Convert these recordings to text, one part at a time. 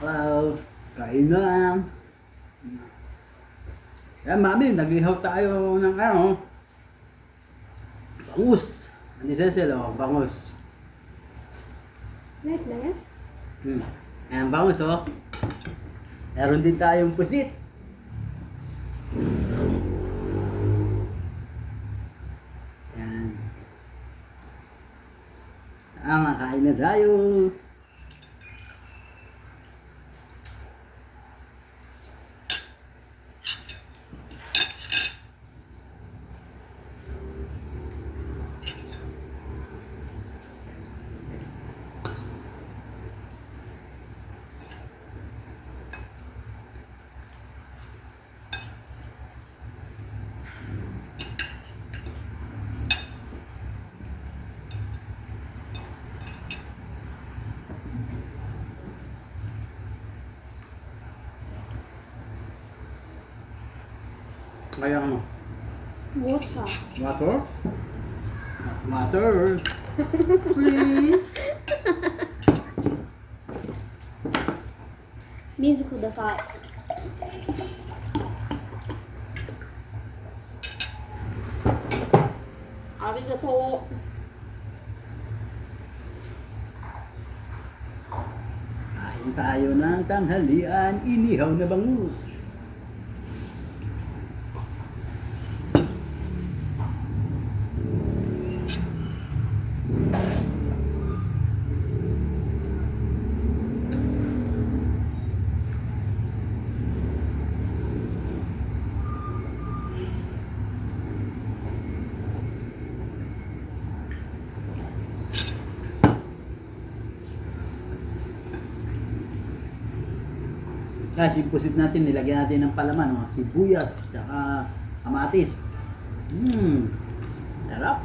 Hello. Kain na. Yan, mami, naglihaw tayo ng ano. Bangus. Hindi Cecil, oh, bangus. Light na yan? Hmm. Ayan, bangus, oh. Meron din tayong pusit. Yan. Ah, makain na tayo. Kaya ano? Water. Water? Water. Please. Music ku dasar. Arigato. Kain tayo ng tanghalian, inihaw na bangus. Kasi pusit natin, nilagyan natin ng palaman, oh, sibuyas, tsaka kamatis. Mmm, sarap.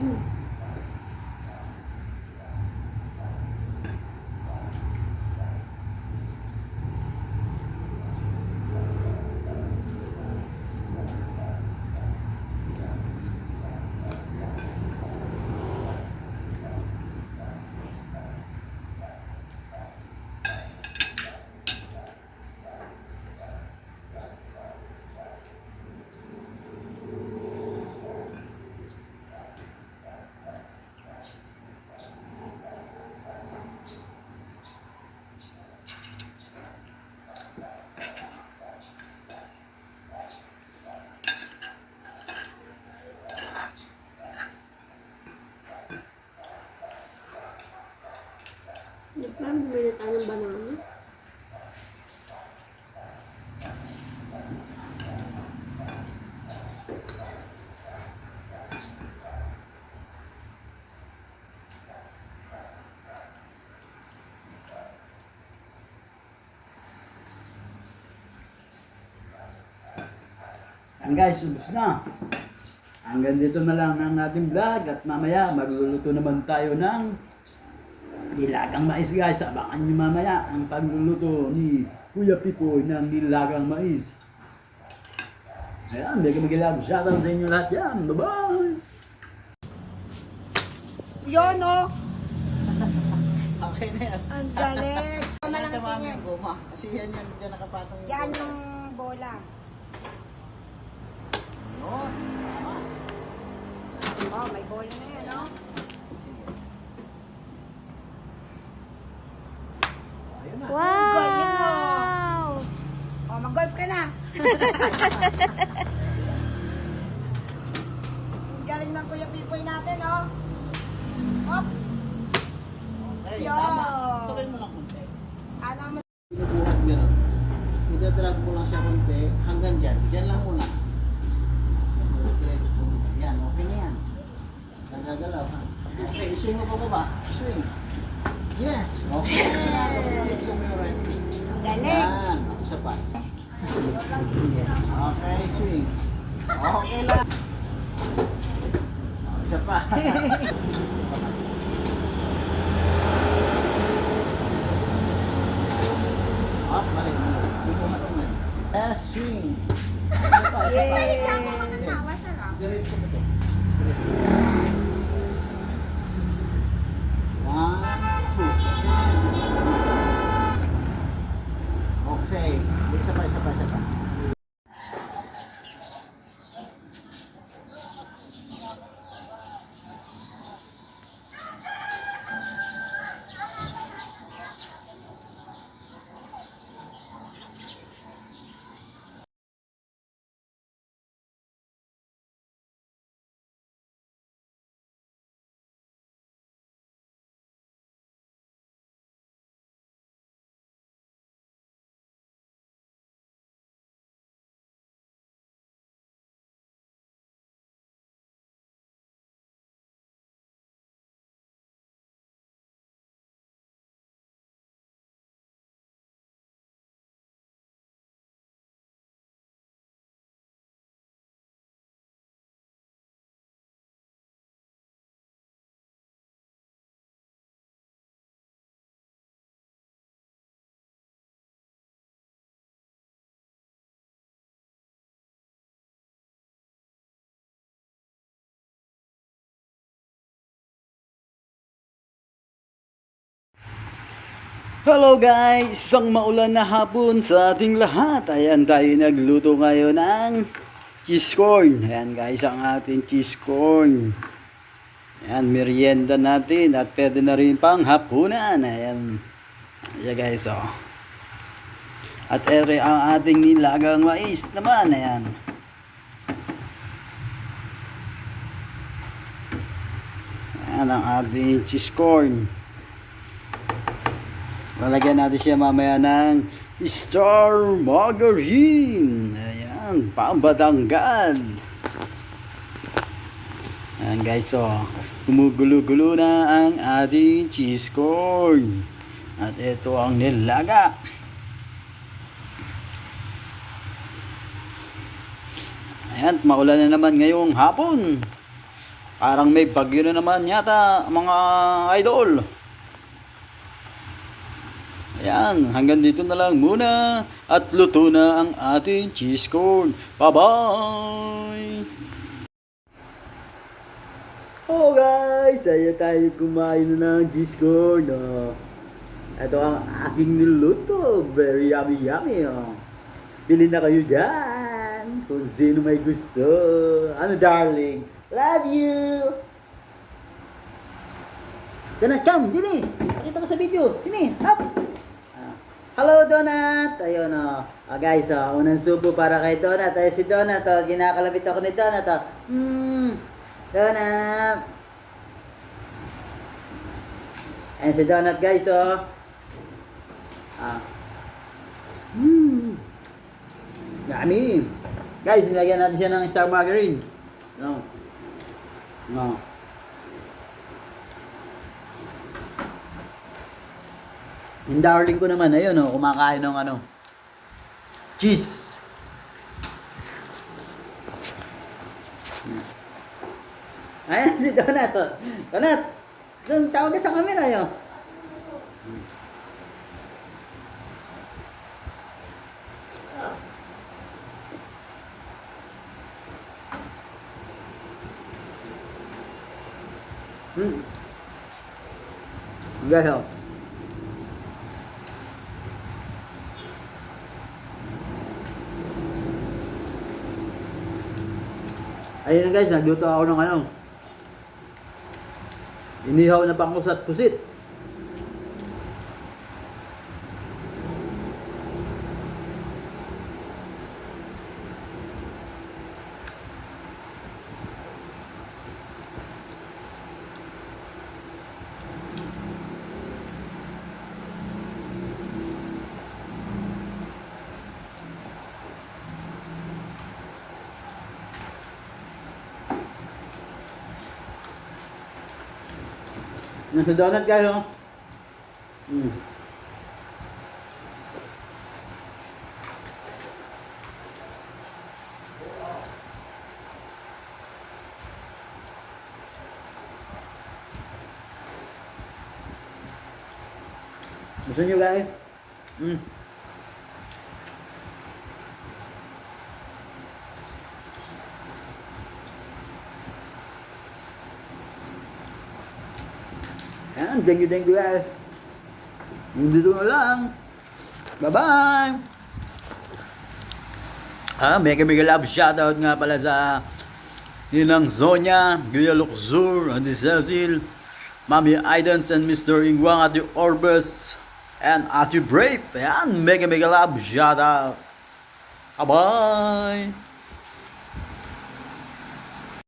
you. Ba bumili tayo ng banana? Yan guys, ubos na. Hanggang dito na lang ang ating vlog at mamaya magluluto naman tayo ng nilagang mais guys. Abangan nyo mamaya ang pagluluto ni Kuya Pipo ng nilagang mais. Ayan, hindi ka magilag. Shoutout sa inyo lahat yan. Bye-bye! Yun, oh. Okay na yan. Ang galing. Malaki mami ang goma. Kasi yan yung dyan nakapatong Yan yung bola. Yun. Oh, may bola na yan, oh. Sige. Ayun na. Ang galing, oh. Oh, mag-golf ka na. Ang galing ng Kuya Pipoy natin, oh. Hop. Okay, Yo. tama. Tuloy mo lang konti. Ano mo? Binubuhat gano'n. Itadrag mo lang siya konti hanggang dyan. Dyan lang muna. Yan, okay na yan. Nagagalaw. swing mo pababa. Swing. Yes. Okay. Galing. Okay, swing. Okay lang. Isa pa. Up, balik. Dito matungan. Yes, swing. Isa pa, isa pa. Diretso mo to. One, two. Okay. Isa pa, isa pa, isa pa. Hello guys! Isang maulan na hapon sa ating lahat. Ayan tayo nagluto ngayon ng cheese corn. Ayan guys, ang ating cheese corn. Ayan, merienda natin at pwede na rin pang hapunan. Ayan. Ayan guys, oh. At ere ang ating nilagang mais naman. Ayan. Ayan ang ating cheese corn. Lalagyan natin siya mamaya ng Star Margarine. Ayan, pambatanggan. Ayan guys, so gumugulo-gulo na ang ating cheese corn. At ito ang nilaga. Ayan, maulan na naman ngayong hapon. Parang may bagyo na naman yata mga idol. Ayan, hanggang dito na lang muna at luto na ang ating cheese corn. Bye-bye! Oh guys, ayan tayo kumain na ng cheese corn. Oh. Ito ang aking niluto. Very yummy yummy. Oh. Bili na kayo dyan kung sino may gusto. Ano darling? Love you! Donut, come! Dini! Pakita ko sa video. Dini, up! Hello, Donut! Ayun, oh. Ah, guys, oh, unang subo para kay Donut. Ayun si Donut, oh. Ginakalabit ako ni Donut, oh. Mmm! Donut! Ayun si Donut, guys, oh. Ah. Mmm! Yummy! Guys, nilagyan natin siya ng star margarine. No. No. Yung darling ko naman, ayun oh, kumakain ng ano, cheese. Ayan si Donut. oh. Donut, doon tawag sa camera yun. Hmm. Guys, Ayun na guys, nagluto ako ng ano. Inihaw na bangus at pusit. Nasa donut kayo. Mm. Gusto nyo guys? Mm. Thank you, thank you guys. Dito na lang. Bye-bye! Ah, mega mega love shoutout nga pala sa Ninang Zonya, Guya Luxur, Ate Cecil, Mami Aidens and Mr. Ingwang, Ate Orbes, and Ate Brave. Ayan, mega mega love shoutout. Bye-bye!